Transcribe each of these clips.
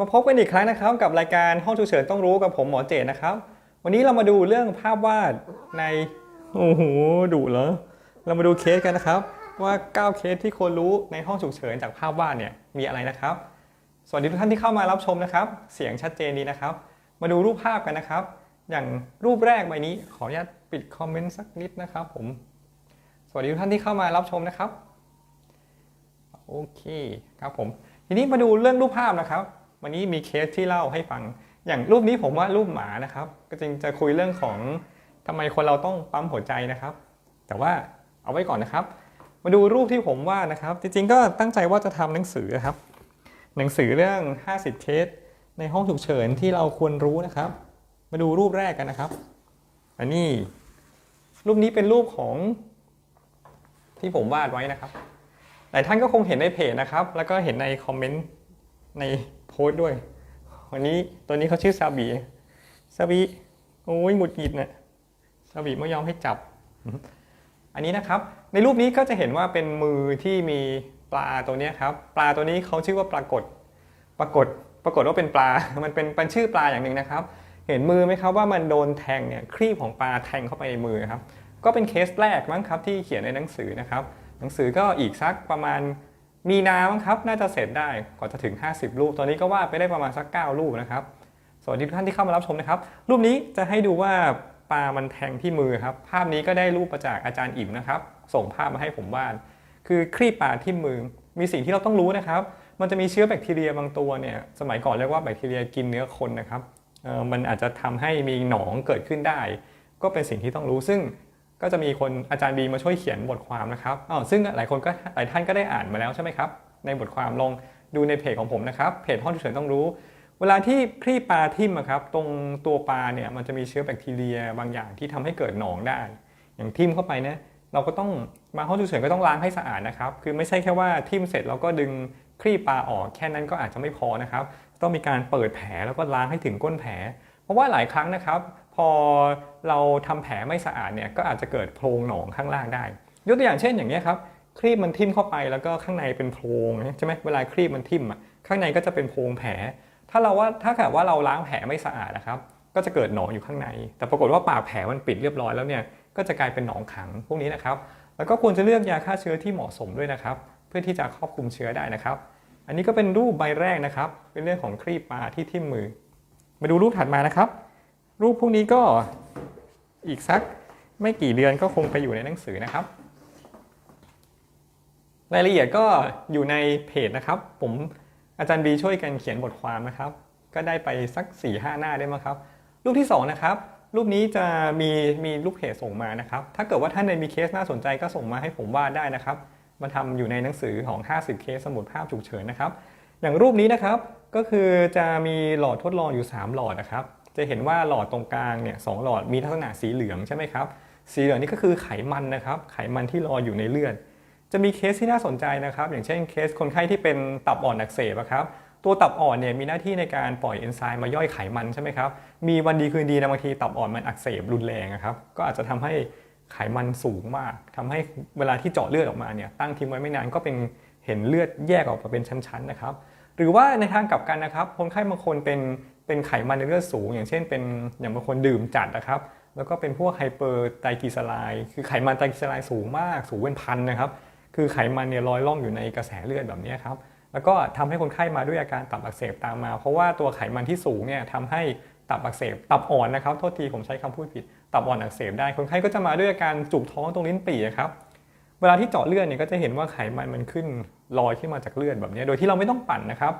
มาพบกันอีกครั้งนะครับกับรายการห้องฉุกเฉินต้องรู้กับผมหมอเจตนะครับ วันนี้เรามาดูเรื่องภาพวาดในโอ้โหดุเหรอเรามาดูเคสกันนะครับ ว่า 9 เคสที่ควรรู้ในห้องฉุกเฉินจากภาพวาดเนี่ยมีอะไรนะครับ สวัสดีทุกท่านที่เข้ามารับชมนะครับ เสียงชัดเจนดีนะครับ มาดูรูปภาพกันนะครับ อย่างรูปแรกใบนี้ขออนุญาตปิดคอมเมนต์สักนิดนะครับผมสวัสดีทุกท่านที่เข้ามารับชมนะครับโอเคครับผม ทีนี้มาดูเรื่องรูปภาพนะครับ วันนี้มีเคสที่เล่าให้ฟัง อย่างรูปนี้ผมว่ารูปหมานะครับ ก็จึงจะคุยเรื่องของทำไมคนเราต้องปั๊มหัวใจนะครับ แต่ว่าเอาไว้ก่อนนะครับ มาดูรูปที่ผมวาดนะครับ จริงๆก็ตั้งใจว่าจะทำหนังสือครับ หนังสือเรื่อง 50 เคส ในห้องฉุกเฉินที่เราควรรู้นะครับ มาดูรูปแรกกันนะครับ อันนี้ รูปนี้เป็นรูปของที่ผมวาดไว้นะครับ หลายท่านก็คงเห็นในเพจนะครับ แล้วก็เห็นในคอมเมนต์ใน โพสต์ด้วย วันนี้ตัวนี้เขาชื่อซาบีซาบีโอ้ยหงุดหงิดเนี่ยซาบีไม่ยอมให้จับ อันนี้นะครับ ในรูปนี้ก็จะเห็นว่าเป็นมือที่มีปลาตัวนี้ครับ ปลาตัวนี้เขาชื่อว่าปรากฏ ปรากฏ ปรากฏว่าเป็นปลา มันเป็นเป็นชื่อปลาอย่างหนึ่งนะครับ เห็นมือไหมครับว่ามันโดนแทงเนี่ยครีบของปลาแทงเข้าไปในมือครับ ก็เป็นเคสแรกมั้งครับที่เขียนในหนังสือนะครับ หนังสือก็อีกสักประมาณ มีนามั้งครับ น่าจะเสร็จได้ก่อนจะถึง 50 รูป ตอนนี้ก็วาดไปได้ประมาณสัก 9 รูปนะครับ สวัสดีทุกท่านที่เข้ามารับชมนะครับ รูปนี้จะให้ดูว่าปลามันแทงที่มือครับ ภาพนี้ก็ได้รูปมาจากอาจารย์อิ่มนะครับ ส่งภาพมาให้ผมวาด คือครีบปลาที่มือ มีสิ่งที่เราต้องรู้นะครับ มันจะมีเชื้อแบคทีเรียบางตัวเนี่ย สมัยก่อนเรียกว่าแบคทีเรียกินเนื้อคนนะครับเอ่อมันอาจจะทำให้มีหนองเกิดขึ้นได้ ก็เป็นสิ่งที่ต้องรู้ ซึ่ง ก็จะมีคนอาจารย์บีมาช่วยเขียนบทความนะครับอ้าวซึ่งหลายคนก็หลายท่านก็ได้อ่านมาแล้วใช่ไหมครับ ในบทความลองดูในเพจของผมนะครับ เพจห้องฉุกเฉินต้องรู้ เวลาที่คลี่ปลาทิ่มครับ ตรงตัวปลาเนี่ยมันจะมีเชื้อแบคทีเรียบางอย่างที่ทำให้เกิดหนองได้ อย่างทิ่มเข้าไปเนี่ยเราก็ต้องมาห้องฉุกเฉินก็ต้องล้างให้สะอาดนะครับ คือไม่ใช่แค่ว่าทิ่มเสร็จเราก็ดึงคลี่ปลาออกแค่นั้นก็อาจจะไม่พอนะครับ ต้องมีการเปิดแผลแล้วก็ล้างให้ถึงก้นแผล เพราะว่าหลายครั้งนะครับ พอเราทำแผลไม่สะอาดเนี่ยก็อาจจะเกิดโพรงหนองข้างล่างได้ ยกตัวอย่างเช่นอย่างนี้ครับครีบมันทิ่มเข้าไปแล้วก็ข้างในเป็นโพรงใช่ไหมเวลาครีบมันทิ่มอะข้างในก็จะเป็นโพรงแผล ถ้าเราว่าถ้าเกิดว่าเราล้างแผลไม่สะอาดนะครับ ก็จะเกิดหนองอยู่ข้างใน แต่ปรากฏว่าปากแผลมันปิดเรียบร้อยแล้วเนี่ยก็จะกลายเป็นหนองขังพวกนี้นะครับ แล้วก็ควรจะเลือกยาฆ่าเชื้อที่เหมาะสมด้วยนะครับ เพื่อที่จะครอบคลุมเชื้อได้นะครับ อันนี้ก็เป็นรูปใบแรกนะครับ เป็นเรื่องของครีบปลาที่ทิ่มมือ มาดูรูปถัดมานะครับ รูปพวกนี้ก็อีกสักไม่กี่เดือนก็คงไปอยู่ในหนังสือนะครับ รายละเอียดก็อยู่ในเพจนะครับ ผมอาจารย์บีช่วยกันเขียนบทความนะครับ ก็ได้ไปสัก4ี่ห้าหน้าได้มั้งครับ รูปที่ 2 นะครับ รูปนี้จะมีมีลูกเพจส่งมานะครับ ถ้าเกิดว่าท่านใดมีเคสน่าสนใจก็ส่งมาให้ผมวาดได้นะครับ มาทำอยู่ในหนังสือของ 50 เคสสมุดภาพฉุกเฉินนะครับ อย่างรูปนี้นะครับก็คือจะมีหลอดทดลองอยู่ 3 หลอดนะครับ จะเห็นว่าหลอดตรงกลางเนี่ยสองหลอดมีลักษณะสีเหลืองใช่ไหมครับ สีเหลืองนี่ก็คือไขมันนะครับ ไขมันที่รออยู่ในเลือด จะมีเคสที่น่าสนใจนะครับ อย่างเช่นเคสคนไข้ที่เป็นตับอ่อนอักเสบครับ ตัวตับอ่อนเนี่ยมีหน้าที่ในการปล่อยเอนไซม์มาย่อยไขมันใช่ไหมครับ มีวันดีคืนดีนะบางทีตับอ่อนมันอักเสบรุนแรงครับ ก็อาจจะทำให้ไขมันสูงมากทำให้เวลาที่เจาะเลือดออกมาเนี่ยตั้งทิ้งไว้ไม่นานก็เป็นเห็นเลือดแยกออกมาเป็นชั้นๆนะครับหรือว่าในทางกลับกันนะครับคนไข้บางคนเป็น เป็นไขมันในเลือดสูง อย่างเช่นเป็นอย่างบางคนดื่มจัดนะครับ แล้วก็เป็นพวกไฮเปอร์ไตรกลีเซอไรด์คือไขมันไตรกลีเซอไรด์สูงมากสูงเป็นพันนะครับ คือไขมันเนี่ยลอยล่องอยู่ในกระแสเลือดแบบนี้ครับแล้วก็ทำให้คนไข้มาด้วยอาการตับอักเสบตามมา เพราะว่าตัวไขมันที่สูงเนี่ยทำให้ตับอักเสบตับอ่อนนะครับโทษทีผมใช้คำพูดผิด ตับอ่อนอักเสบได้คนไข้ก็จะมาด้วยอาการจุกท้องตรงลิ้นปี่ครับเวลาที่เจาะเลือดเนี่ยก็จะเห็นว่าไขมันมันขึ้นลอยขึ้นมาจากเลือดแบบนี้โดยที่เราไม่ต้องปั่นนะครับ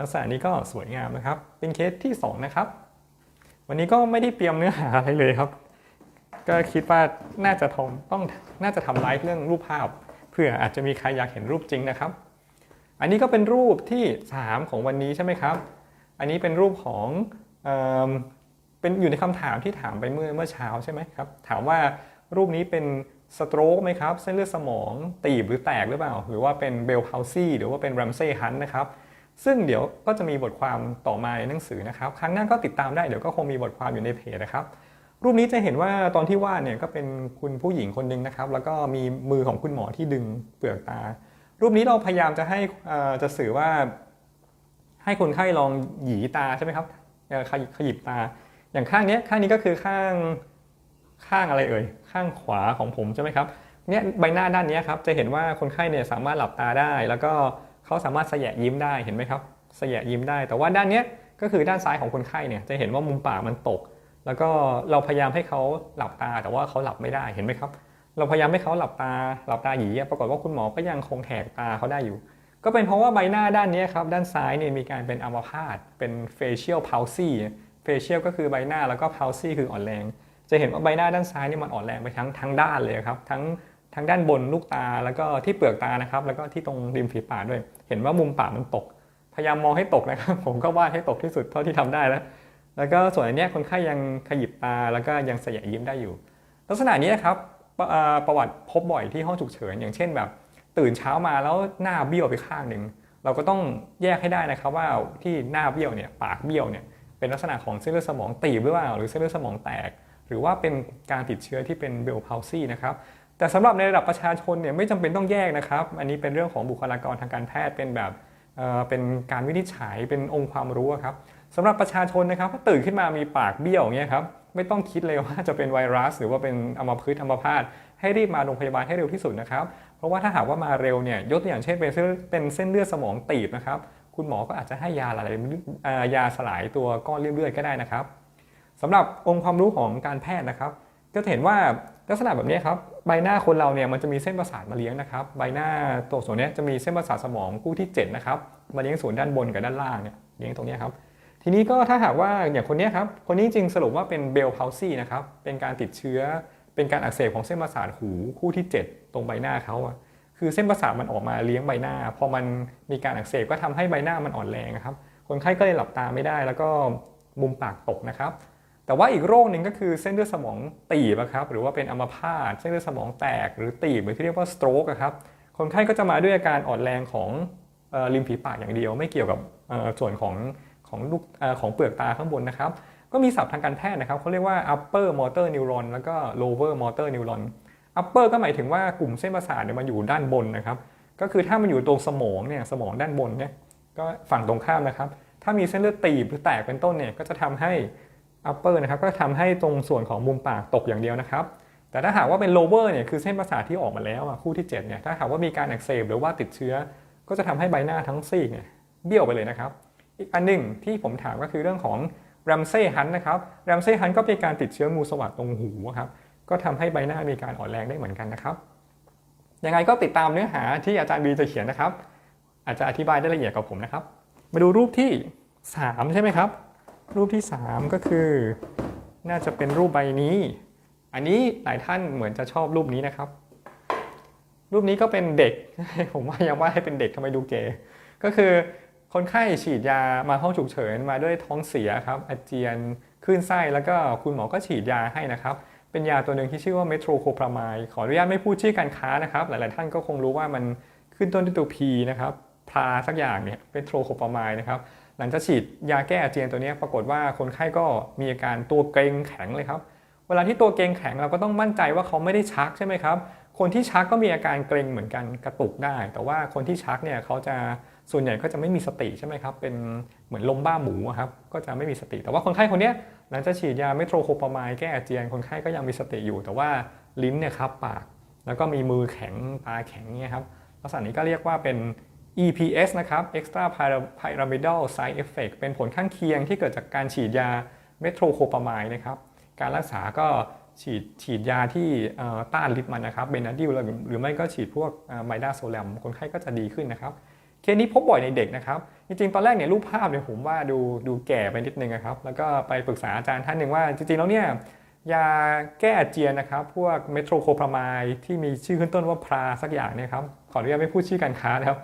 ลักษณะนี้ก็สวยงามนะครับ เป็นเคสที่สองนะครับ วันนี้ก็ไม่ได้เตรียมเนื้อหาอะไรเลยครับ ก็คิดว่าน่าจะทำต้องน่าจะทำไลฟ์เรื่องรูปภาพ เพื่ออาจจะมีใครอยากเห็นรูปจริงนะครับ อันนี้ก็เป็นรูปที่ 3 ของวันนี้ใช่ไหมครับ อันนี้เป็นรูปของเอมเป็นอยู่ในคำถามที่ถามไปเมื่อเมื่อเช้าใช่ไหมครับ ถามว่ารูปนี้เป็นสโตรกไหมครับ เส้นเลือดสมองตีบหรือแตกหรือเปล่า หรือว่าเป็นเบลพาวซี่หรือว่าเป็นแรมเซ่ฮันนะครับ ซึ่งเดี๋ยวก็จะมีบทความต่อมาในหนังสือนะครับ ครั้งหน้าก็ติดตามได้เดี๋ยวก็คงมีบทความอยู่ในเพจนะครับ รูปนี้จะเห็นว่าตอนที่วาดเนี่ยก็เป็นคุณผู้หญิงคนหนึ่งนะครับ แล้วก็มีมือของคุณหมอที่ดึงเปลือกตา รูปนี้เราพยายามจะให้อ่อจะสื่อว่า ให้คนไข้ลองหยีตาใช่ไหมครับขยิบตา อย่างข้างนี้ข้างนี้ก็คือข้างข้างอะไรเอ่ยข้างขวาของผมใช่ไหมครับเนี่ยใบหน้าด้านนี้ครับจะเห็นว่าคนไข้เนี่ยสามารถหลับตาได้แล้วก็ เขาสามารถแสยะยิ้มได้เห็นไหมครับแสยะยิ้มได้ แต่ว่าด้านเนี้ยก็คือด้านซ้ายของคนไข้เนี่ยจะเห็นว่ามุมปากมันตก แล้วก็เราพยายามให้เขาหลับตาแต่ว่าเขาหลับไม่ได้เห็นไหมครับ เราพยายามให้เขาหลับตาหลับตาหยีอะปรากฏว่าคุณหมอก็ยังคงแถกตาเขาได้อยู่ ก็เป็นเพราะว่าใบหน้าด้านเนี้ยครับด้านซ้ายเนี่ยมีการเป็นอัมพาตเป็น facial palsy facial ก็คือใบหน้าแล้วก็ palsy คืออ่อนแรง จะเห็นว่าใบหน้าด้านซ้ายนี่มันอ่อนแรงไปทั้งทั้งด้านเลยครับทั้ง ทั้งด้านบนลูกตาแล้วก็ที่เปลือกตานะครับ แล้วก็ที่ตรงริมฝีปากด้วย เห็นว่ามุมปากมันตก พยายามมองให้ตกนะครับ ผมก็วาดให้ตกที่สุดเท่าที่ทำได้แล้วแล้วก็ส่วนอันนี้คนไข้ยังขยิบตาแล้วก็ยังเสยะยิ้มได้อยู่ ลักษณะนี้นะครับปประวัติพบบ่อยที่ห้องฉุกเฉินอย่างเช่นแบบ ตื่นเช้ามาแล้วหน้าเบี้ยวไปข้างหนึ่งเราก็ต้องแยกให้ได้นะครับว่าที่หน้าเบี้ยวเนี่ยปากเบี้ยวเนี่ยเป็นลักษณะของเส้นเลือดสมองตีบหรือเปล่าหรือเส้นเลือดสมองแตก หรือว่าเป็นการติดเชื้อที่เป็นเบลพาซีนะครับ แต่สำหรับในระดับประชาชนเนี่ยไม่จำเป็นต้องแยกนะครับ อันนี้เป็นเรื่องของบุคลากรทางการแพทย์เป็นแบบเอ่อเป็นการวินิจฉัยเป็นองค์ความรู้ครับสำหรับประชาชนนะครับถ้าตื่นขึ้นมามีปากเบี้ยวเงี้ยครับไม่ต้องคิดเลยว่าจะเป็นไวรัส หรือว่าเป็นอัมพฤกษ์อัมพาตให้รีบมาโรงพยาบาลให้เร็วที่สุดนะครับ เพราะว่าถ้าหากว่ามาเร็วเนี่ยยกตัวอย่างเช่นเป็นเส้นเป็นเส้นเลือดสมองตีบนะครับ คุณหมอก็อาจจะให้ยาอะไรยาสลายตัวก้อนเลือดก็ได้นะครับสำหรับองค์ความรู้ของการแพทย์นะครับ ก็จะเห็นว่า ลักษณะแบบนี้ครับใบหน้าคนเราเนี่ยมันจะมีเส้นประสาทมาเลี้ยงนะครับ ใบหน้าตัวส่วนนี้จะมีเส้นประสาทสมองคู่ที่7นะครับมาเลี้ยงส่วนด้านบนกับด้านล่างเนี่ยเลี้ยงตรงนี้ครับทีนี้ก็ถ้าหากว่าอย่างคนนี้ครับคนนี้จริงสรุปว่าเป็นเบลพาซีนะครับเป็นการติดเชื้อ เป็นการอักเสบของเส้นประสาทหูคู่ที่ 7 ตรงใบหน้าเขาอะคือเส้นประสาทมันออกมาเลี้ยงใบหน้า พอมันมีการอักเสบก็ทำให้ใบหน้ามันอ่อนแรงนะครับคนไข้ก็เลยหลับตาไม่ได้ แล้วก็มุมปากตกนะครับ แต่ว่าอีกโรคหนึ่งก็คือเส้นเลือดสมองตีบอะครับหรือว่าเป็นอัมพาตเส้นเลือดสมองแตกหรือตีบหรือที่เรียกว่าสโตรกครับคนไข้ก็จะมาด้วยอาการอ่อนแรงของออริมฝีปากอย่างเดียว ไม่เกี่ยวกับส่วนของของลูกเอ่อของเปลือกตาข้างบนนะครับ ก็มีศัพท์ทางการแพทย์นะครับเขาเรียกว่า upper motor neuron แล้วก็ lower motor neuron upper ก็หมายถึงว่ากลุ่มเส้นประสาทเนี่ยมันอยู่ด้านบนนะครับ ก็คือถ้ามันอยู่ตรงสมองเนี่ยสมองด้านบนเนี่ยก็ฝั่งตรงข้ามนะครับ ถ้ามีเส้นเลือดตีบหรือแตกเป็นต้นเนี่ยก็จะทำให้ upper นะครับก็ทำให้ตรงส่วนของมุมปากตกอย่างเดียวนะครับ แต่ถ้าหากว่าเป็น lower เนี่ยคือเส้นประสาทที่ออกมาแล้วคู่ที่7เนี่ยถ้าหากว่ามีการอักเสบหรือว่าติดเชื้อ ก็จะทำให้ใบหน้าทั้งซีกเนี่ยเบี้ยวไปเลยนะครับ อีกอันหนึ่งที่ผมถามก็คือเรื่องของ r a m s e y Hunt นะครับ r a m s e y Hunt ก็เป็นการติดเชื้องูสวัสดตรงหูครับก็ทำให้ใบหน้ามีการอ่อนแรงได้เหมือนกันนะครับยังไงก็ติดตามเนื้อหาที่อาจารย์บีจะเขียนนะครับ อาจจะอธิบายได้ละเอียดกับผมนะครับ มาดูรูปที่ 3 ใช่ไหมครับ รูปที่ 3 ก็คือ น่าจะเป็นรูปใบนี้ อันนี้หลายท่านเหมือนจะชอบรูปนี้นะครับ รูปนี้ก็เป็นเด็ก ผมว่ายังว่าให้เป็นเด็กทำไมดูเก๋ก็คือคนไข้ฉีดยามาห้องฉุกเฉินมาด้วยท้องเสียครับอาเจียนคลื่นไส้แล้วก็คุณหมอก็ฉีดยาให้นะครับ เป็นยาตัวหนึ่งที่ชื่อว่าเมโทรโคพรามายขออนุญาตไม่พูดชื่อการค้านะครับ หลายๆท่านก็คงรู้ว่ามันขึ้นต้นด้วยตัว P นะครับพาสักอย่างเนี่ยเมโทรโคพรามายนะครับ หลังจากฉีดยาแก้อาเจียนตัวนี้ปรากฏว่าคนไข้ก็มีอาการตัวเกร็งแข็งเลยครับ เวลาที่ตัวเกร็งแข็งเราก็ต้องมั่นใจว่าเขาไม่ได้ชักใช่ไหมครับ คนที่ชักก็มีอาการเกร็งเหมือนกันกระตุกได้ แต่ว่าคนที่ชักเนี่ยเขาจะส่วนใหญ่ก็จะไม่มีสติใช่ไหมครับ เป็นเหมือนลมบ้าหมูครับ ก็จะไม่มีสติ แต่ว่าคนไข้คนนี้หลังจากฉีดยาเมโทรโคพามายแก้อาเจียน คนไข้ก็ยังมีสติอยู่ แต่ว่าลิ้นเนี่ยครับปาก แล้วก็มีมือแข็งตาแข็งเนี่ยครับ ลักษณะนี้ก็เรียกว่าเป็น EPS นะครับ extra pyramidal side effect เป็นผลข้างเคียงที่เกิดจากการฉีดยาเมโทรโคพามายนะครับ การรักษาก็ฉีดฉีดยาที่ต้านฤทธิ์มันนะครับเบนาดิลหรือไม่ก็ฉีดพวกไมดาโซแลมคนไข้ก็จะดีขึ้นนะครับ เคสนี้พบบ่อยในเด็กนะครับ จริงๆ ตอนแรกเนี่ยรูปภาพเนี่ยผมว่าดูดูแก่ไปนิดนึงนะครับ แล้วก็ไปปรึกษาอาจารย์ท่านหนึ่งว่า จริงๆ แล้วเนี่ยยาแก้อาเจียนนะครับ พวกเมโทรโคพรามายที่มีชื่อขึ้นต้นว่าพราสักอย่างเนี่ยครับ ขออนุญาตไม่พูดชื่อการค้านะครับ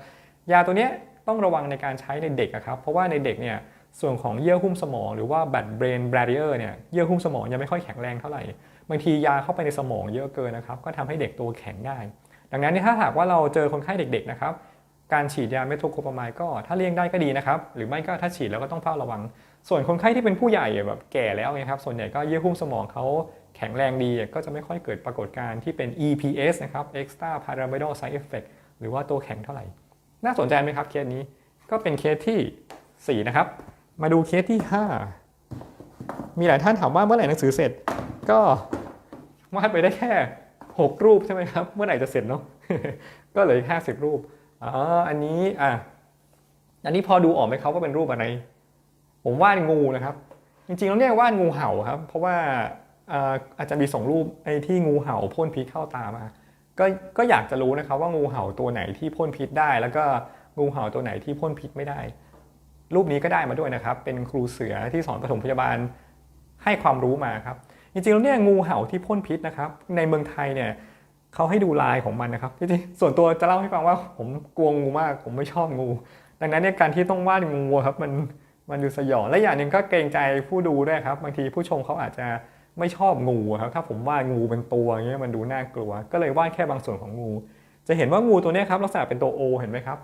ยาตัวเนี้ยต้องระวังในการใช้ในเด็กครับ เพราะว่าในเด็กเนี่ยส่วนของเยื่อหุ้มสมองหรือว่า blood brain barrier เนี่ยเยื่อหุ้มสมองยังไม่ค่อยแข็งแรงเท่าไหร่ บางทียาเข้าไปในสมองเยอะเกินนะครับก็ทำให้เด็กตัวแข็งได้ ดังนั้นถ้าหากว่าเราเจอคนไข้เด็กๆนะครับการฉีดยาเมโทรโคพามายก็ถ้าเลี่ยงได้ก็ดีนะครับ หรือไม่ก็ถ้าฉีดแล้วก็ต้องเฝ้าระวัง ส่วนคนไข้ที่เป็นผู้ใหญ่แบบแก่แล้วนะครับส่วนใหญ่ก็เยื่อหุ้มสมองเขาแข็งแรงดีก็จะไม่ค่อยเกิดปรากฏการณ์ที่เป็น EPS นะครับ extra pyramidal side effect หรือว่าตัวแข็งเท่าไหร่ น่าสนใจไหมครับเคสนี้ก็เป็นเคสที่ 4 นะครับ มาดูเคสที่ 5 มีหลายท่านถามว่าเมื่อไหร่หนังสือเสร็จ ก็วาดไปได้แค่ 6 รูปใช่ไหมครับ เมื่อไหร่จะเสร็จเนาะก็เหลือห้าสิบรูปอ๋ออันนี้อะอันนี้พอดูออกไหมครับว่าเป็นรูปอะไร ผมวาดงูนะครับ จริงๆแล้วเนี่ยวาดงูเห่าครับ เพราะว่าอาอาจจะมีส่งรูปไอ้ที่งูเห่าพ่นพิษเข้าตามา ก็ก็อยากจะรู้นะครับว่างูเห่าตัวไหนที่พ่นพิษได้ แล้วก็งูเห่าตัวไหนที่พ่นพิษไม่ได้ รูปนี้ก็ได้มาด้วยนะครับ เป็นครูเสือที่สอนปฐมพยาบาลให้ความรู้มาครับ จริงๆแล้วเนี่ยงูเห่าที่พ่นพิษนะครับ ในเมืองไทยเนี่ยเขาให้ดูลายของมันนะครับจริงๆส่วนตัวจะเล่าให้ฟังว่าผมกลัวงูมาก ผมไม่ชอบงู ดังนั้นเนี่ยการที่ต้องวาดงูครับมันมันดูสยองและอย่างหนึ่งก็เกรงใจผู้ดูด้วยครับ บางทีผู้ชมเขาอาจจะ ไม่ชอบงูครับถ้าผมวาดงูเป็นตัวเงี้ยมันดูน่ากลัว ก็เลยวาดแค่บางส่วนของงู จะเห็นว่างูตัวนี้ครับลักษณะเป็นตัวโอเห็นไหมครับ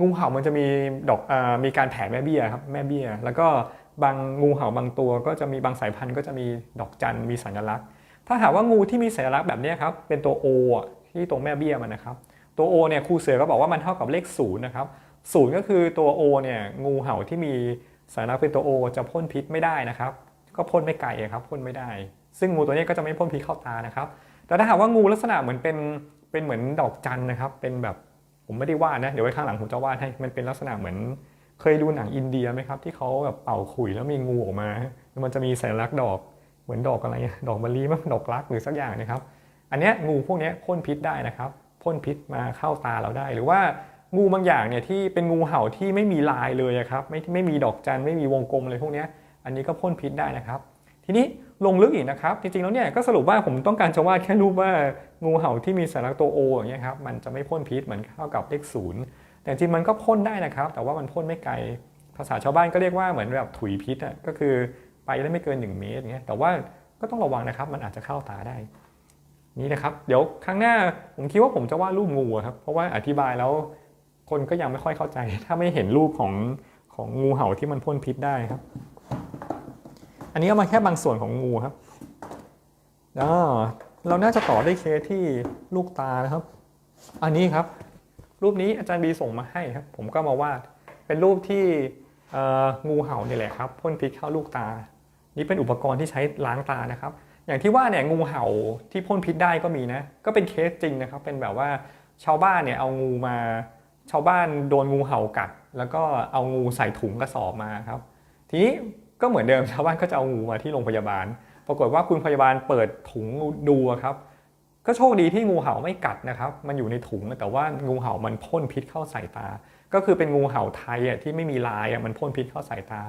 งูเห่ามันจะมีดอกอมีการแผ่แม่เบี้ยครับแม่เบี้ย แล้วก็บางงูเห่าบางตัวก็จะมีบางสายพันธุ์ก็จะมีดอกจันมีสัญลักษณ์ ถ้าหากว่างูที่มีสัญลักษณ์แบบนี้ครับเป็นตัวโอที่ตรงแม่เบี้ยมันนะครับตัวโอเนี่ยครูเสือก็บอกว่ามันเท่ากับเลขศูนย์นะครับศูนย์ก็คือตัวโอเนี่ยงูเห่าที่มีสัญลักษณ์เป็นตัวโอจะพ่นพิษไม่ได้นะครับ ก็พ่นไม่ไกลอะครับพ่นไม่ได้ ซึ่งงูตัวนี้ก็จะไม่พ่นพิษเข้าตานะครับ แต่ถ้าหากว่างูลักษณะเหมือนเป็นเป็นเหมือนดอกจันนะครับ เป็นแบบผมไม่ได้วาดนะ เดี๋ยวไว้ข้างหลังผมจะวาดให้ มันเป็นลักษณะเหมือน เคยดูหนังอินเดียไหมครับ ที่เขาแบบเป่าขุยแล้วมีงูออกมา มันจะมีสัญลักษณ์ดอกเหมือนดอกอะไรดอกมะลิมั้งดอกรักหรือสักอย่างนะครับ อันนี้งูพวกนี้พ่นพิษได้นะครับพ่นพิษมาเข้าตาเราได้ หรือว่างูบางอย่างเนี่ยที่เป็นงูเห่าที่ไม่มีลายเลยครับไม่ไม่มีดอกจันไม่มีวงกลมอะไรพวกนี้ อันนี้ก็พ่นพิษได้นะครับ ทีนี้ลงลึกอีกนะครับ จริงๆแล้วเนี่ยก็สรุปว่าผมต้องการจะวาดแค่รูปว่างูเห่าที่มีสัญลักษณ์ตัวโออย่างเงี้ยครับมันจะไม่พ่นพิษเหมือนเท่ากับเลขศูนย์แต่จริงๆมันก็พ่นได้นะครับ แต่ว่ามันพ่นไม่ไกล ภาษาชาวบ้านก็เรียกว่าเหมือนแบบถุยพิษอะก็คือไปได้ไม่เกิน 1 เมตรอย่างเงี้ยแต่ว่าก็ต้องระวังนะครับ มันอาจจะเข้าตาได้ นี่นะครับ เดี๋ยวครั้งหน้าผมคิดว่าผมจะวาดรูปงูครับ เพราะว่าอธิบายแล้วคนก็ยังไม่ค่อยเข้าใจ ถ้าไม่เห็นรูปของของงูเห่าที่มันพ่นพิษได้ครับ อันนี้เอามาแค่บางส่วนของงูครับเราน่าจะต่อได้เคสที่ลูกตานะครับ อันนี้ครับ รูปนี้อาจารย์บีส่งมาให้ครับ ผมก็มาวาด เป็นรูปที่งูเห่านี่แหละครับพ่นพิษเข้าลูกตา นี่เป็นอุปกรณ์ที่ใช้ล้างตานะครับ อย่างที่ว่าเนี่ยงูเห่าที่พ่นพิษได้ก็มีนะ ก็เป็นเคสจริงนะครับ เป็นแบบว่าชาวบ้านเนี่ยเอางูมา ชาวบ้านโดนงูเห่ากัด แล้วก็เอางูใส่ถุงกระสอบมาครับ ทีนี้ ก็เหมือนเดิมชาวบ้านก็จะเอางูมาที่โรงพยาบาล ปรากฏว่าคุณพยาบาลเปิดถุงดูครับ ก็โชคดีที่งูเห่าไม่กัดนะครับ มันอยู่ในถุงแต่ว่างูเห่ามันพ่นพิษเข้าใส่ตา ก็คือเป็นงูเห่าไทยอะที่ไม่มีลายอะมันพ่นพิษเข้าใส่ตา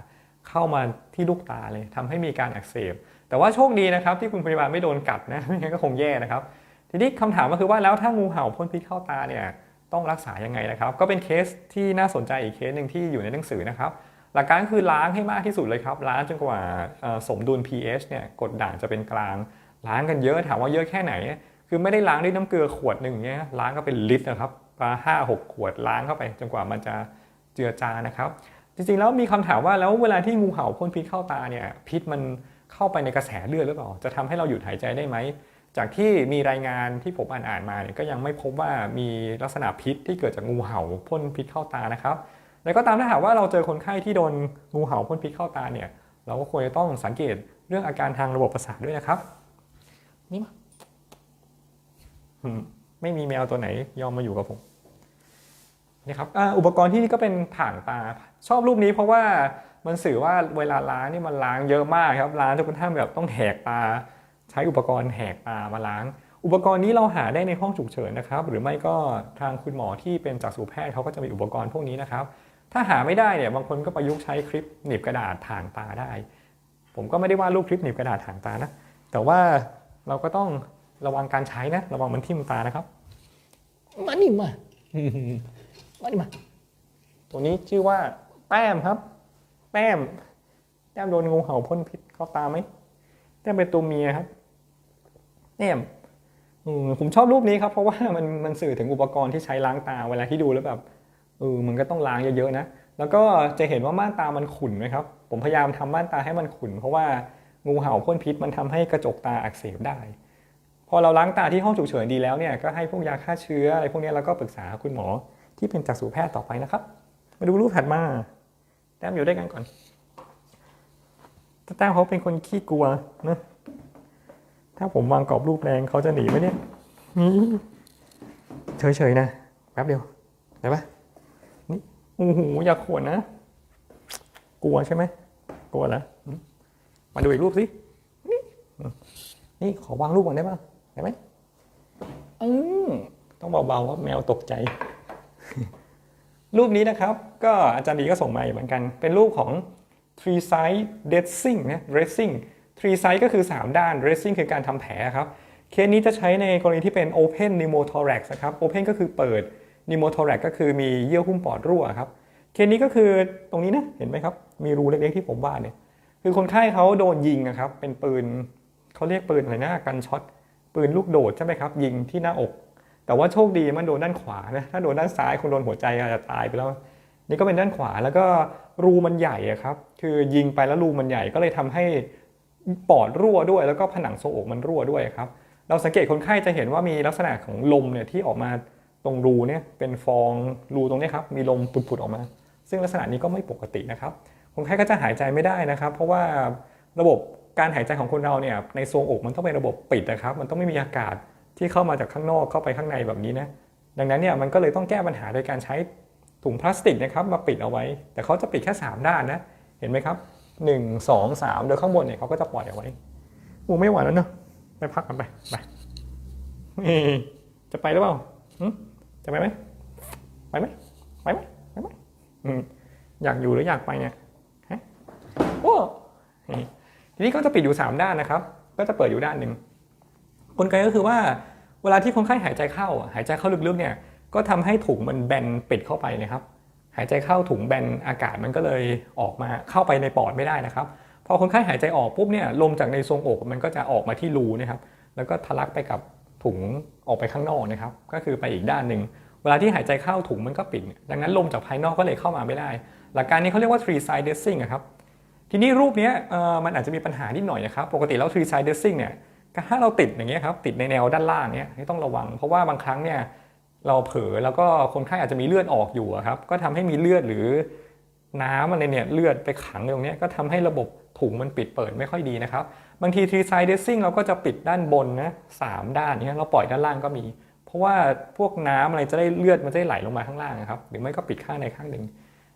เข้ามาที่ลูกตาเลยทำให้มีการอักเสบ แต่ว่าโชคดีนะครับที่คุณพยาบาลไม่โดนกัดนะไม่งั้นก็คงแย่นะครับ ทีนี้คำถามก็คือว่าแล้วถ้างูเห่าพ่นพิษเข้าตาเนี่ยต้องรักษายังไงนะครับ ก็เป็นเคสที่น่าสนใจอีกเคสหนึ่งที่อยู่ในหนังสือนะครับ หลักการก็คือล้างให้มากที่สุดเลยครับ ล้างจนกว่าสมดุล pH เนี่ยกรดด่างจะเป็นกลาง ล้างกันเยอะถามว่าเยอะแค่ไหน คือไม่ได้ล้างด้วยน้ำเกลือขวดหนึ่งเงี้ยล้างก็เป็นลิตรนะครับปลาห้าหกขวดล้างเข้าไปจนกว่ามันจะเจือจางนะครับ จริงๆแล้วมีคำถามว่าแล้วเวลาที่งูเห่าพ่นพิษเข้าตาเนี่ยพิษมันเข้าไปในกระแสเลือดหรือเปล่า จะทำให้เราหยุดหายใจได้ไหมจากที่มีรายงานที่ผมอ่านอ่านๆมาเนี่ยก็ยังไม่พบว่ามีลักษณะพิษที่เกิดจากงูเห่าพ่นพิษเข้าตานะครับ แล้วก็ตามถ้าหากว่าเราเจอคนไข้ที่โดนงูเห่าพ่นพิษเข้าตาเนี่ย เราก็ควรจะต้องสังเกตเรื่องอาการทางระบบประสาทด้วยนะครับ นี่มาอืมไม่มีแมวตัวไหนยอมมาอยู่กับผมนี่ครับอ่าอุปกรณ์ที่นี่ก็เป็นถ่างตา ชอบรูปนี้เพราะว่ามันสื่อว่าเวลาล้างนี่มันล้างเยอะมากครับล้างจนกระทั่งแบบต้องแหกตา ใช้อุปกรณ์แหกตามาล้าง อุปกรณ์นี้เราหาได้ในห้องฉุกเฉินนะครับ หรือไม่ก็ทางคุณหมอที่เป็นจักษุแพทย์เขาก็จะมีอุปกรณ์พวกนี้นะครับ ถ้าหาไม่ได้เนี่ยบางคนก็ประยุกต์ใช้คลิปหนีบกระดาษถ่างตาได้ ผมก็ไม่ได้ว่าดรูปคลิปหนีบกระดาษถ่างตานะ แต่ว่าเราก็ต้องระวังการใช้นะ ระวังมันทิ่มตานะครับมานี่มามานี่มา ตัวนี้ชื่อว่าแต้มครับ แต้ม แต้มโดนงูเห่าพ่นพิษเข้าตาไหมแต้มเป็นตัวเมียครับแต้มอืมผมชอบรูปนี้ครับเพราะว่ามันมันสื่อถึงอุปกรณ์ที่ใช้ล้างตาเวลาที่ดูแล้วแบบเออมันก็ต้องล้างเยอะๆนะ แล้วก็จะเห็นว่าม่านตามันขุ่นไหมครับ ผมพยายามทำม่านตาให้มันขุ่น เพราะว่างูเห่าพ่นพิษมันทำให้กระจกตาอักเสบได้ พอเราล้างตาที่ห้องฉุกเฉินดีแล้วเนี่ยก็ให้พวกยาฆ่าเชื้ออะไรพวกนี้แล้วก็ปรึกษาคุณหมอที่เป็นจักษุแพทย์ต่อไปนะครับ มาดูรูปถัดมา แต้มอยู่ด้วยกันก่อนแต้มเขาเป็นคนขี้กลัวนะถ้าผมวางกรอบรูปแรงเขาจะหนีไหมเนี่ยเฉยๆนะแป๊บเดียวได้ปะ โอ้โหอยากขวนนะ กลัวใช่ไหมกลัวแล้วมาดูอีกรูปสินี่นี่ขอวางรูปก่อนได้ป่ะได้ไหมอืมต้องเบาๆว่าแมวตกใจ รูปนี้นะครับ ก็อาจารย์ดีก็ส่งมาอีกเหมือนกัน เป็นรูปของ three side dressing นะ dressing three side ก็คือ 3 ด้าน dressing คือการทำแผลครับ เคสนี้จะใช้ในกรณีที่เป็น open pneumothorax นะครับ open ก็คือเปิด pneumothorax ก็คือมีเยื่อหุ้มปอดรั่วครับเคสนี้ก็คือตรงนี้นะเห็นไหมครับ มีรูเล็กๆที่ผมวาดเนี่ยคือคนไข้เขาโดนยิงนะครับ เป็นปืนเขาเรียกปืนอะไรนะกันช็อตปืนลูกโดดใช่ไหมครับ ยิงที่หน้าอก แต่ว่าโชคดีมันโดนด้านขวานะถ้าโดนด้านซ้ายคงโดนหัวใจอาจจะตายไปแล้ว นี่ก็เป็นด้านขวาแล้วก็รูมันใหญ่ครับ คือยิงไปแล้วรูมันใหญ่ก็เลยทำให้ปอดรั่วด้วย แล้วก็ผนังทรวงอกมันรั่วด้วยครับ เราสังเกตคนไข้จะเห็นว่ามีลักษณะของลมเนี่ยที่ออกมา ตรงรูเนี่ยเป็นฟองรูตรงนี้ครับมีลมผุดๆออกมา ซึ่งลักษณะนี้ก็ไม่ปกตินะครับคนไข้ก็จะหายใจไม่ได้นะครับ เพราะว่าระบบการหายใจของคนเราเนี่ยในทรวงอกมันต้องเป็นระบบปิดนะครับ มันต้องไม่มีอากาศที่เข้ามาจากข้างนอกเข้าไปข้างในแบบนี้นะดังนั้นเนี่ยมันก็เลยต้องแก้ปัญหาโดยการใช้ถุงพลาสติกนะครับมาปิดเอาไว้ แต่เขาจะปิดแค่ 3 ด้านนะเห็นไหมครับ 1 2 3 โดยข้างบนเนี่ยเขาก็จะปล่อยเอาไว้โอ้ไม่ไหวแล้วเนอะไปพักกันไปไปจะไปหรือเปล่า จะไปไหมไปไหมไปไหมไปไหมอืมอยากอยู่หรืออยากไปเนี่ยฮะโอ้ทีนี้ก็จะปิดอยู่ 3 ด้านนะครับ ก็จะเปิดอยู่ด้านหนึ่งกลไกก็คือว่าเวลาที่คนไข้หายใจเข้า หายใจเข้าลึกๆเนี่ยก็ทำให้ถุงมันแบนปิดเข้าไปนะครับ หายใจเข้าถุงแบนอากาศมันก็เลยออกมาเข้าไปในปอดไม่ได้นะครับ พอคนไข้หายใจออกปุ๊บเนี่ยลมจากในทรงอกมันก็จะออกมาที่รูนะครับ แล้วก็ทะลักไปกับ ถุงออกไปข้างนอกนะครับ ก็คือไปอีกด้านหนึ่ง เวลาที่หายใจเข้าถุงมันก็ปิด ดังนั้นลมจากภายนอกก็เลยเข้ามาไม่ได้ หลักการนี้เขาเรียกว่า three side dressing ครับ ทีนี้รูปนี้มันอาจจะมีปัญหานิดหน่อยนะครับ ปกติแล้ว three side dressing เนี่ย ถ้าเราติดอย่างเงี้ยครับ ติดในแนวด้านล่างเนี่ยต้องระวัง เพราะว่าบางครั้งเนี่ยเราเผลอแล้วก็คนไข้อาจจะมีเลือดออกอยู่ครับ ก็ทำให้มีเลือดหรือน้ำอะไรเนี่ยเลือดไปขังตรงนี้ก็ทำให้ระบบถุงมันปิดเปิดไม่ค่อยดีนะครับ บางที three side dressing เราก็จะปิดด้านบนนะสามด้านเนี่ยเราปล่อยด้านล่างก็มี เพราะว่าพวกน้ำอะไรจะได้เลือดมันจะได้ไหลลงมาข้างล่างนะครับหรือไม่ก็ปิดข้างในข้างหนึ่ง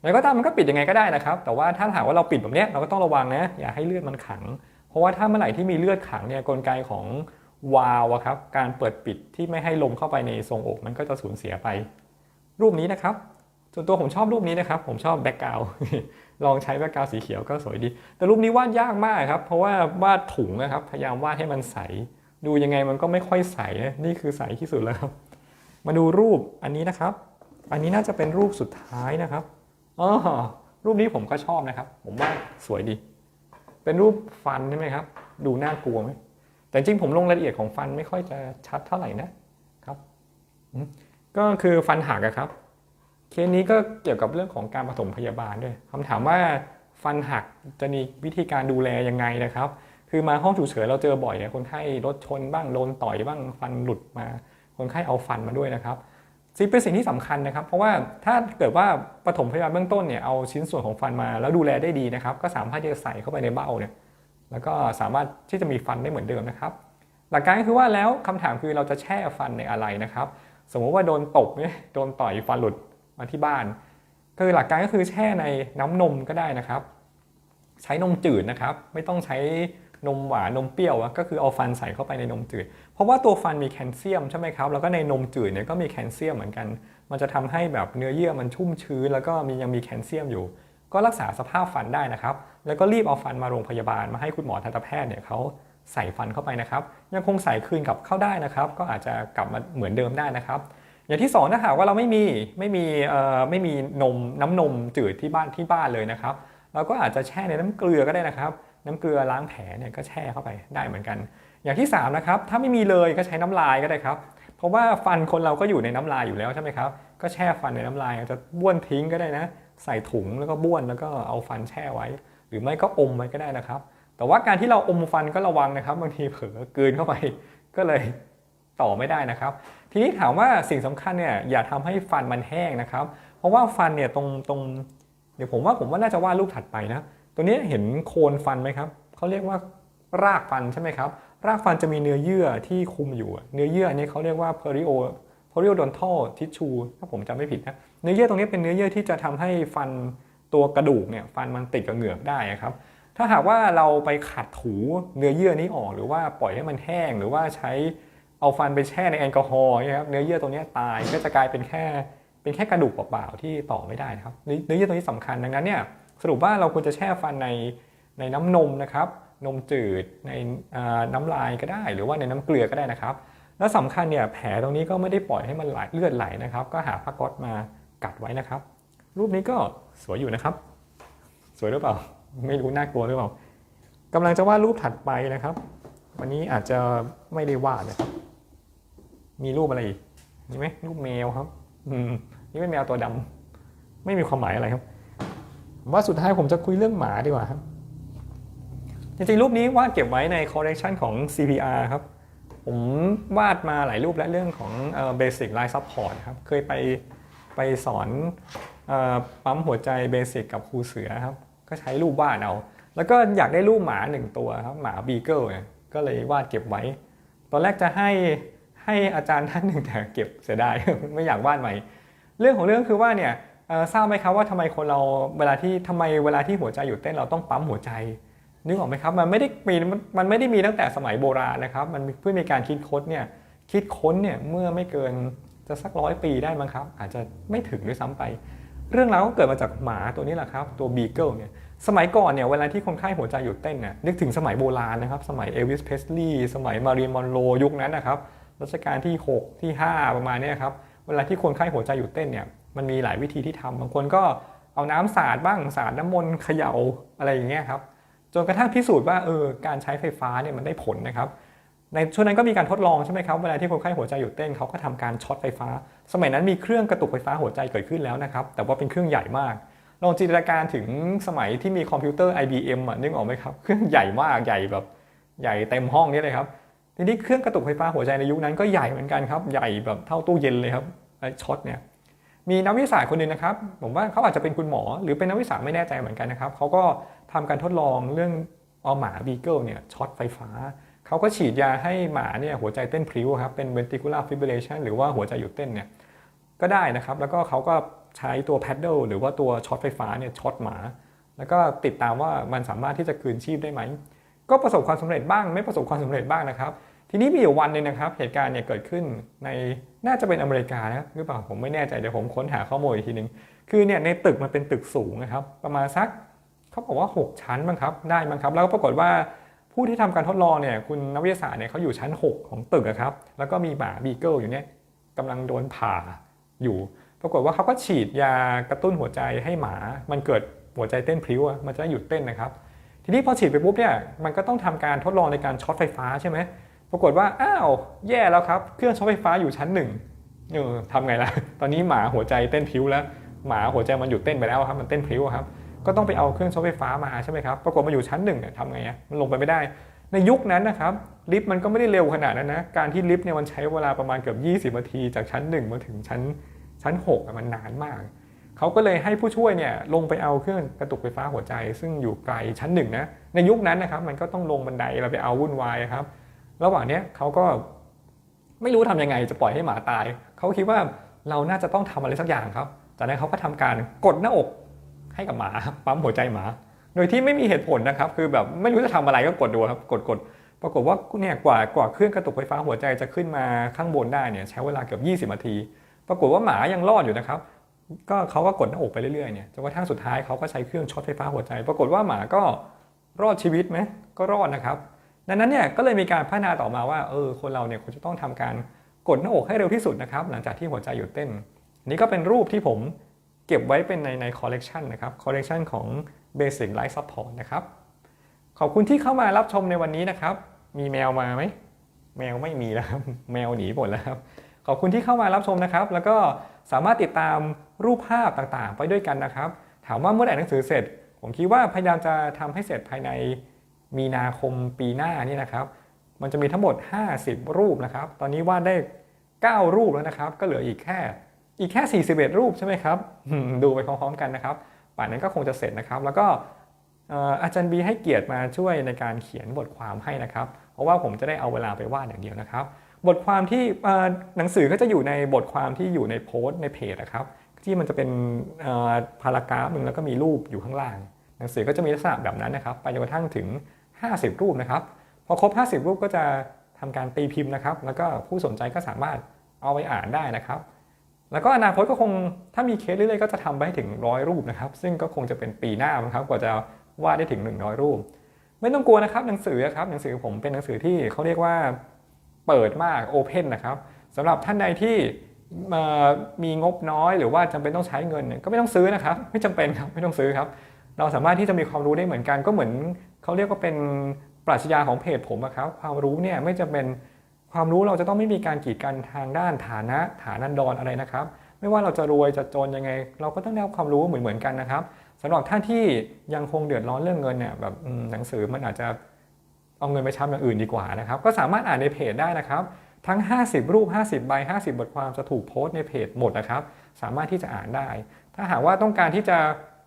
แล้วก็ตามมันก็ปิดยังไงก็ได้นะครับ แต่ว่าถ้าถามว่าเราปิดแบบเนี้ยเราก็ต้องระวังนะอย่าให้เลือดมันขัง เพราะว่าถ้าเมื่อไหร่ที่มีเลือดขังเนี่ยกลไกของวาล์วครับการเปิดปิดที่ไม่ให้ลมเข้าไปในทรงอกมันก็จะสูญเสียไป รูปนี้นะครับ ส่วนตัวผมชอบรูปนี้นะครับ ผมชอบแบ็กกราวลองใช้แบ็กกราวสีเขียวก็สวยดี แต่รูปนี้วาดยากมากครับ เพราะว่าวาดถุงนะครับ พยายามวาดให้มันใส ดูยังไงมันก็ไม่ค่อยใส นี่คือใสที่สุดแล้วครับ มาดูรูปอันนี้นะครับ อันนี้น่าจะเป็นรูปสุดท้ายนะครับอ๋อรูปนี้ผมก็ชอบนะครับ ผมว่าสวยดี เป็นรูปฟันใช่ไหมครับ ดูน่ากลัวไหม แต่จริงผมลงรายละเอียดของฟันไม่ค่อยจะชัดเท่าไหร่นะครับ ก็คือฟันหักอะครับ เคสนี้ก็เกี่ยวกับเรื่องของการปฐมพยาบาลด้วยคำถามว่าฟันหักจะมีวิธีการดูแลยังไงนะครับ คือมาห้องฉุกเฉินเราเจอบ่อยนะคนไข้รถชนบ้างโดนต่อยบ้างฟันหลุดมา คนไข้เอาฟันมาด้วยนะครับสิ่งเป็นสิ่งที่สำคัญนะครับ เพราะว่าถ้าเกิดว่าปฐมพยาบาลเบื้องต้นเนี่ยเอาชิ้นส่วนของฟันมาแล้วดูแลได้ดีนะครับ ก็สามารถที่จะใส่เข้าไปในเบ้าเนี่ยแล้วก็สามารถที่จะมีฟันได้เหมือนเดิมนะครับ หลักการก็คือว่าแล้วคำถามคือเราจะแช่ฟันในอะไรนะครับ สมมติว่าโดนตบเนี่ยโดนต่อยฟันหลุด มาที่บ้านคือหลักการก็คือแช่ในน้ำนมก็ได้นะครับ ใช้นมจืดนะครับ ไม่ต้องใช้นมหวานนมเปรี้ยวก็คือเอาฟันใส่เข้าไปในนมจืด เพราะว่าตัวฟันมีแคลเซียมใช่ไหมครับแล้วก็ในนมจืดเนี่ยก็มีแคลเซียมเหมือนกัน มันจะทำให้แบบเนื้อเยื่อมันชุ่มชื้น แล้วก็มียังมีแคลเซียมอยู่ ก็รักษาสภาพฟันได้นะครับ แล้วก็รีบเอาฟันมาโรงพยาบาลมาให้คุณหมอทันตแพทย์เนี่ยเขาใส่ฟันเข้าไปนะครับ ยังคงใส่คืนกลับเข้าได้นะครับ ก็อาจจะกลับมาเหมือนเดิมได้นะครับ อย่างที่สองถ้าหากว่าเราไม่มีไม่มีเอ่อไม่มีนมน้ำนมจืดที่บ้านที่บ้านเลยนะครับ เราก็อาจจะแช่ในน้ำเกลือก็ได้นะครับ น้ำเกลือล้างแผลเนี่ยก็แช่เข้าไปได้เหมือนกัน อย่างที่3นะครับถ้าไม่มีเลยก็ใช้น้ำลายก็ได้ครับเพราะว่าฟันคนเราก็อยู่ในน้ำลายอยู่แล้วใช่ไหมครับก็แช่ฟันในน้ำลายอาจจะบ้วนทิ้งก็ได้นะ ใส่ถุงแล้วก็บ้วนแล้วก็เอาฟันแช่ไว้ หรือไม่ก็อมไว้ก็ได้นะครับ แต่ว่าการที่เราอมฟันก็ระวังนะครับ บางทีเผลอเกลืนเข้าไปก็เลยต่อไม่ได้นะครับ ทีนี้ถามว่าสิ่งสำคัญเนี่ยอย่าทำให้ฟันมันแห้งนะครับ เพราะว่าฟันเนี่ยตรงตรงเดี๋ยวผมว่าผมว่าน่าจะวาดรูปถัดไปนะ ตัวนี้เห็นโคนฟันไหมครับเขาเรียกว่ารากฟันใช่ไหมครับ รากฟันจะมีเนื้อเยื่อที่คุมอยู่ เนื้อเยื่ออนนี้เขาเรียกว่า perio periodontal tissue ถ้าผมจำไม่ผิดนะ เนื้อเยื่อตรงนี้เป็นเนื้อเยื่อที่จะทำให้ฟันตัวกระดูกเนี่ยฟันมันติดกับเหงือกได้ครับ ถ้าหากว่าเราไปขัดถูเนื้อเยื่อนี้ออกหรือว่าปล่อยให้มันแห้งหรือว่าใช้ เอาฟันไปแช่ในแอลกอฮอล์เนี่ยครับเนื้อเยื่อตรงนี้ตายก็จะกลายเป็นแค่เป็นแค่กระดูกเปล่าๆที่ต่อไม่ได้นะครับเนื้อเยื่อตรงนี้สำคัญดังนั้นเนี่ยสรุปว่าเราควรจะแช่ฟันในในน้ำนมนะครับนมจืดในน้ำลายก็ได้ หรือว่าในน้ำเกลือก็ได้นะครับ แล้วสำคัญเนี่ยแผลตรงนี้ก็ไม่ได้ปล่อยให้มันไหลเลือดไหลนะครับ ก็หาผ้าก๊อตมากัดไว้นะครับ รูปนี้ก็สวยอยู่นะครับ สวยหรือเปล่า ไม่รู้น่ากลัวหรือเปล่ากำลังจะวาดรูปถัดไปนะครับ วันนี้อาจจะไม่ได้วาดนะครับ มีรูปอะไรอีกนี่ไหมรูปแมวครับ อืมนี่เป็นแมวตัวดำไม่มีความหมายอะไรครับ ว่าสุดท้ายผมจะคุยเรื่องหมาดีกว่าครับจริงๆรูปนี้วาดเก็บไว้ในคอลเลกชันของ CPR ครับ ผมวาดมาหลายรูปและเรื่องของเบสิ c Line Support ครับ เคยไปไปสอนออปั๊มหัวใจเบสิกกับครูเสือครับ ก็ใช้รูปวาดเอา แล้วก็อยากได้รูปหมาหนึ่งตัวครับ หมาบีเกิลเนี่ยก็เลยวาดเก็บไว้ ตอนแรกจะให้ ให้อาจารย์ท่านหนึ่งแต่เก็บเสียดาย ไม่อยากวาดใหม่ เรื่องของเรื่องคือว่าเนี่ยทราบไหมครับว่าทำไมคนเราเวลาที่ทำไมเวลาที่หัวใจหยุดเต้นเราต้องปั๊มหัวใจนึกออกไหมครับมันไม่ได้มีมันไม่ได้มีตั้งแต่สมัยโบราณนะครับ มันเพื่อมีการคิดค้นเนี่ยคิดค้นเนี่ยเมื่อไม่เกินจะสักร้อยปีได้มั้งครับ อาจจะไม่ถึงด้วยซ้ำไป เรื่องราวก็เกิดมาจากหมาตัวนี้แหละครับ ตัวบีเกิลเนี่ยสมัยก่อนเนี่ยเวลาที่คนไข้หัวใจหยุดเต้นเนี่ยนึกถึงสมัยโบราณนะครับ สมัยเอวิสเพสลีย์สมัยมารีนมอนโรยุคนั้นนะครับ รัชกาลที่ 6 ที่ 5 ประมาณนี้ครับ เวลาที่คนไข้หัวใจหยุดเต้นเนี่ย มันมีหลายวิธีที่ทำบางคนก็เอาน้ำสาดบ้าง สาดน้ำมนต์เขย่าอะไรอย่างเงี้ยครับ จนกระทั่งพิสูจน์ว่าเออ การใช้ไฟฟ้าเนี่ยมันได้ผลนะครับ ในช่วงนั้นก็มีการทดลองใช่ไหมครับ เวลาที่คนไข้หัวใจหยุดเต้นเขาก็ทำการช็อตไฟฟ้า สมัยนั้นมีเครื่องกระตุกไฟฟ้าหัวใจเกิดขึ้นแล้วนะครับ แต่ว่าเป็นเครื่องใหญ่มาก ลองจินตนาการถึงสมัยที่มีคอมพิวเตอร์ IBM อะนึกออกไหมครับ เครื่องใหญ่มาก ใหญ่แบบ ใหญ่เต็มห้องนี่เลยครับ ทีนี้เครื่องกระตุกไฟฟ้าหัวใจในยุคนั้นก็ใหญ่เหมือนกันครับ ใหญ่แบบเท่าตู้เย็นเลยครับไอ้ช็อตเนี่ยมีนักวิทยาศาสตร์คนหนึ่งนะครับ ผมว่าเขาอาจจะเป็นคุณหมอ หรือเป็นนักวิทยาศาสตร์ไม่แน่ใจเหมือนกันนะครับเขาก็ทำการทดลองเรื่องเอาหมาบีเกิลเนี่ยช็อตไฟฟ้าเขาก็ฉีดยาให้หมาเนี่ยหัวใจเต้นพริ้วครับเป็น ventricular fibrillation หรือว่าหัวใจหยุดเต้นเนี่ยก็ได้นะครับ แล้วก็เขาก็ใช้ตัว paddle หรือว่าตัวช็อตไฟฟ้าเนี่ยช็อตหมา แล้วก็ติดตามว่ามันสามารถที่จะคืนชีพได้ไหมก็ประสบความสำเร็จบ้าง ไม่ประสบความสำเร็จบ้างนะครับ ทีนี้มีอยู่วันหนึ่งนะครับ เหตุการณ์เนี่ยเกิดขึ้นในน่าจะเป็นอเมริกานะหรือเปล่าผมไม่แน่ใจเดี๋ยวผมค้นหาข้อมูลอีกทีนึง คือเนี่ยในตึกมันเป็นตึกสูงนะครับ ประมาณสักเขาบอกว่า 6 ชั้นมั้งครับได้มั้งครับ แล้วก็ปรากฏว่าผู้ที่ทำการทดลองเนี่ยคุณนักวิทยาศาสตร์เนี่ยเขาอยู่ชั้น 6 ของตึกอะครับแล้วก็มีหมาบีเกิลอยู่เนี่ยกำลังโดนผ่าอยู่ ปรากฏว่าเขาก็ฉีดยากระตุ้นหัวใจให้หมา มันเกิดหัวใจเต้นพลิ้วอะมันจะได้หยุดเต้นนะครับ ทีนี้พอฉีดไปปุ๊บเนี่ยมันก็ต้องทำการทดลองในการช็อตไฟฟ้าใช่ไหม ปรากฏว่าอ้าวแย่แล้วครับ เครื่องช็อตไฟฟ้าอยู่ชั้นหนึ่งเออทำไงล่ะ ตอนนี้หมาหัวใจเต้นพิ้วแล้ว หมาหัวใจมันหยุดเต้นไปแล้วครับมันเต้นพิ้วครับก็ต้องไปเอาเครื่องช็อตไฟฟ้ามาใช่ไหมครับปรากฏมาอยู่ชั้นหนึ่งทำไงะมันลงไปไม่ได้ ในยุคนั้นนะครับลิฟต์มันก็ไม่ได้เร็วขนาดนั้นนะการที่ลิฟต์เนี่ยมันใช้เวลาประมาณเกือบ20นาทีจากชั้น 1 มาถึงชั้นชั้น6อะมันนานมากเขาก็เลยให้ผู้ช่วยเนี่ยลงไปเอาเครื่องกระตุกไฟฟ้าหัวใจ ซึ่งอยู่ไกลชั้นหนึ่งนะในยุคนั้นนะครับมันก็ต้องลงบันไดเราไปเอาวุ่นวายครับ ระหว่างเนี้ยเขาก็ไม่รู้ทำยังไงจะปล่อยให้หมาตาย เขาคิดว่าเราน่าจะต้องทำอะไรสักอย่างครับ จากนั้นเขาก็ทำการกดหน้าอกให้กับหมาปั๊มหัวใจหมา โดยที่ไม่มีเหตุผลนะครับ คือแบบไม่รู้จะทำอะไรก็กดดูครับ กดกดปรากฏว่าเนี่ยกว่ากว่าเครื่องกระตุกไฟฟ้าหัวใจจะขึ้นมาข้างบนได้เนี่ยใช้เวลาเกือบ 20 นาที ปรากฏว่าหมายังรอดอยู่นะครับ ก็เขาก็กดหน้าอกไปเรื่อยๆเนี่ยจนกระทั่งสุดท้ายเขาก็ใช้เครื่องช็อตไฟฟ้าหัวใจ ปรากฏว่าหมาก็รอดชีวิตไหมก็รอดนะครับ ดังนั้นเนี่ยก็เลยมีการพัฒนาต่อมาว่าเออคนเราเนี่ยควรจะต้องทำการกดหน้าอกให้เร็วที่สุดนะครับหลังจากที่หัวใจหยุดเต้นนนี้ก็เป็นรูปที่ผมเก็บไว้เป็นในในคอลเลกชันนะครับคอลเลกชันของ Basic Life Support นะครับขอบคุณที่เข้ามารับชมในวันนี้นะครับ มีแมวมาไหมแมวไม่มีแล้วครับแมวหนีหมดแล้วครับขอบคุณที่เข้ามารับชมนะครับ แล้วก็สามารถติดตามรูปภาพต่างๆ ไปด้วยกันนะครับ ถามว่าเมื่อไหร่หนังสือเสร็จ ผมคิดว่าพยายามจะทำให้เสร็จภายใน มีนาคมปีหน้านี่นะครับ มันจะมีทั้งหมด 50 รูปนะครับ ตอนนี้วาดได้ 9 รูปแล้วนะครับ ก็เหลืออีกแค่อีกแค่ 41 รูปใช่ไหมครับ ดูไปพร้อมๆกันนะครับ ป่านนั้นก็คงจะเสร็จนะครับ แล้วก็อาจารย์บีให้เกียรติมาช่วยในการเขียนบทความให้นะครับ เพราะว่าผมจะได้เอาเวลาไปวาดอย่างเดียวนะครับ บทความที่หนังสือก็จะอยู่ในบทความที่อยู่ในโพสต์ในเพจนะครับ ที่มันจะเป็นพารากราฟหนึ่งแล้วก็มีรูปอยู่ข้างล่าง หนังสือก็จะมีลักษณะแบบนั้นนะครับ ไปจนกระทั่งถึง 50 รูปนะครับ พอครบ 50 รูปก็จะทำการตีพิมพ์นะครับ แล้วก็ผู้สนใจก็สามารถเอาไปอ่านได้นะครับ แล้วก็อนาคตก็คงถ้ามีเคสเรื่อยๆก็จะทำไปให้ถึงร้อยรูปนะครับ ซึ่งก็คงจะเป็นปีหน้ามั้งครับ กว่าจะวาดได้ถึง 100 รูป ไม่ต้องกลัวนะครับหนังสือครับหนังสือผมเป็นหนังสือที่เขาเรียกว่าเปิดมากโอเพนนะครับสำหรับท่านใดที่มีงบน้อยหรือว่าจำเป็นต้องใช้เงินก็ไม่ต้องซื้อนะครับ ไม่จำเป็นครับไม่ต้องซื้อครับ เราสามารถที่จะมีความรู้ได้เหมือนกันก็เหมือน เขาเรียกว่าเป็นปรัชญาของเพจผมอะครับความรู้เนี่ยไม่จำเป็นความรู้เราจะต้องไม่มีการกีดกันทางด้านฐานะฐานันดรอะไรนะครับ ไม่ว่าเราจะรวยจะจนยังไง เราก็ต้องได้ความรู้เหมือนเหมือนๆกันนะครับสำหรับท่านที่ยังคงเดือดร้อนเรื่องเงินเนี่ยแบบหนังสือมันอาจจะเอาเงินไปทำอย่างอื่นดีกว่านะครับก็สามารถอ่านในเพจได้นะครับ ทั้ง 50 รูป 50 ใบ 50 บทความจะถูกโพสต์ในเพจหมดนะครับ สามารถที่จะอ่านได้ ถ้าหากว่าต้องการที่จะ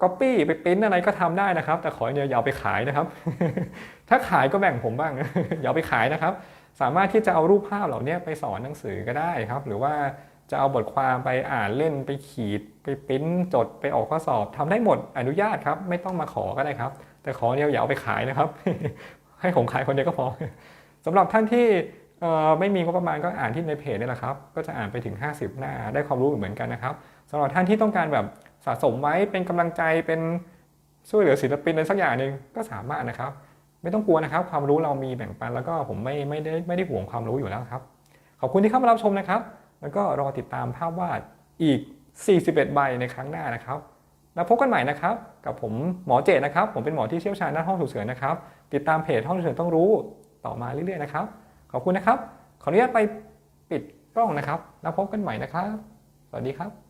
Copy ไปปริ้นอะไรก็ทำได้นะครับ แต่ขออย่างเดียอย่าไปขายนะครับ ถ้าขายก็แบ่งผมบ้างอย่าไปขายนะครับ สามารถที่จะเอารูปภาพเหล่านี้ไปสอนหนังสือก็ได้ครับ หรือว่าจะเอาบทความไปอ่านเล่นไปขีด ไปปริ้นจดไปออกข้อสอบทำได้หมดอนุญาตครับ ไม่ต้องมาขอก็ได้ครับ แต่ขอเดียอย่าเอาไปขายนะครับ ให้ผมขายคนเดียวก็พอสำหรับท่านที่ไม่มีงบประมาณก็อ่านที่ในเพจนี่แหละครับ ก็จะอ่านไปถึง 50 หน้าได้ความรู้เหมือนกันนะครับสำหรับท่านที่ต้องการแบบ สะสมไว้เป็นกำลังใจเป็นช่วยเหลือศิลปินอะไรสักอย่างหนึ่งก็สามารถนะครับ ไม่ต้องกลัวนะครับ ความรู้เรามีแบ่งปันแล้วก็ผมไม่ไม่ได้ไม่ได้ห่วงความรู้อยู่แล้วครับ ขอบคุณที่เข้ามารับชมนะครับ แล้วก็รอติดตามภาพวาดอีก 41 ใบในครั้งหน้านะครับ แล้วพบกันใหม่นะครับ กับผมหมอเจตนะครับ ผมเป็นหมอที่เชี่ยวชาญด้านห้องฉุกเฉินนะครับ ติดตามเพจห้องฉุกเฉินต้องรู้ต่อมาเรื่อยๆนะครับ ขอบคุณนะครับ ขออนุญาตไปปิดกล้องนะครับ แล้วพบกันใหม่นะครับ สวัสดีครับ